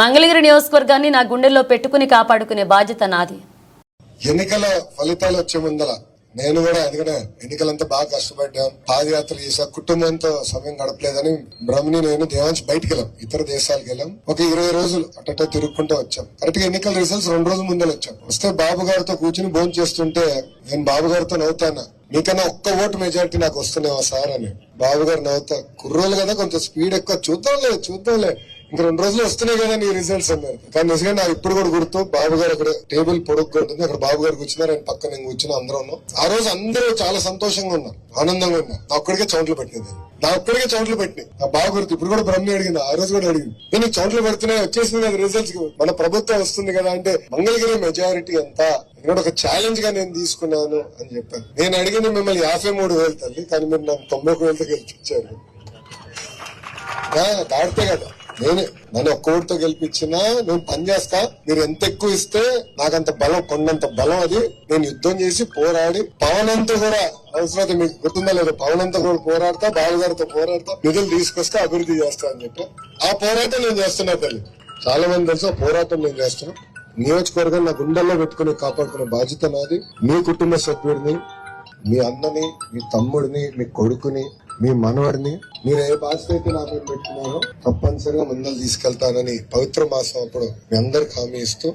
మంగళగిరి నియోజకవర్గాన్ని నా గుండెల్లో పెట్టుకుని కాపాడుకునే బాధ్యత నాది. ఎన్నికల ఫలితాలు వచ్చే ముందల నేను కూడా ఎందుకంటే ఎన్నికలంతా బాగా కష్టపడ్డాం. పాదయాత్ర చేసా. కుటుంబంతో సమయం గడపలేదని బ్రహ్మని నేను దేవాంశ్ బయటికి వెళ్ళాం. ఇతర దేశాలకు వెళ్ళాం. ఒక ఇరవై రోజులు అట్ట తిరుగుకుంటూ వచ్చాం. కరెక్ట్ ఎన్నికల రిజల్ట్స్ రెండు రోజుల ముందే వచ్చాం. వస్తే బాబు గారితో కూర్చుని భోజనం చేస్తుంటే నేను బాబు గారితో నవ్వుతాను మీకన్నా ఒక్క ఓటు మెజారిటీ నాకు వస్తున్నావా సార్ అని. బాబు గారు నవ్వుతా. కుర్రోలు కదా కొంచెం స్పీడ్ ఎక్కువ. చూద్దాంలే చూద్దాంలే. ఇంక రెండు రోజులు వస్తున్నాయి కదా నీ రిజల్ట్స్ అన్నారు కానీ నిజంగా నాకు ఇప్పుడు కూడా గుర్తు బాబు గారు అక్కడ టేబుల్ పొడుగ్గా ఉంటుంది. అక్కడ బాబు గారు కూర్చున్నారు ఆయన పక్కన నేను కూర్చున్నా అందరూ ఉన్నాం ఆ రోజు అందరూ చాలా సంతోషంగా ఉన్నారు ఆనందంగా ఉన్నారు. నా ఒక్కడికే చౌంట్లు పెట్టింది నా ఒక్కడికే చౌంట్లు పెట్టినాయి. నా బాగా గుర్తు ఇప్పుడు కూడా బ్రహ్మి అడిగింది ఆ రోజు కూడా అడిగింది. నేను చౌంట్లు పెడుతున్నాయి వచ్చేసింది కదా రిజల్ట్స్ మన ప్రభుత్వం వస్తుంది కదా అంటే మంగళగిరి మెజారిటీ ఎంత ఇక్కడ ఒక ఛాలెంజ్గా నేను తీసుకున్నాను అని చెప్పాను నేను అడిగింది మిమ్మల్ని యాభై మూడు వేలు తల్లి కానీ మీరు నన్ను తొంభై ఒక వేలతో గెలిపించారు. దాడితే కదా. నేను నన్ను ఒక్క గెలిపించినా నేను పని చేస్తా మీరు ఎంత ఎక్కువ ఇస్తే నాకంత బలం కొండంత బలం అది. నేను యుద్ధం చేసి పోరాడి పవన్ అంతా కూడా అవసరం మీకు గుర్తుందా లేదు? పవన్ అంతా కూడా పోరాడతా బాలగారితో పోరాడతా నిధులు తీసుకొస్తే అభివృద్ధి చేస్తా అని చెప్పి. ఆ పోరాటం నేను చేస్తున్నా తల్లి. చాలా మంది తెలుసు పోరాటం నేను చేస్తున్నా. నియోజకవర్గం నా గుండెల్లో పెట్టుకుని కాపాడుకునే బాధ్యత నాది. మీ కుటుంబ సభ్యుడిని మీ అన్నని మీ తమ్ముడిని మీ కొడుకుని మీ మనవడిని మీరు ఏ బాధ్యత అయితే నా మీద పెట్టుకున్నారో తప్పనిసరిగా ముందరు తీసుకెళ్తానని పవిత్ర మాసం అప్పుడు మీ అందరికి హామీ ఇస్తూ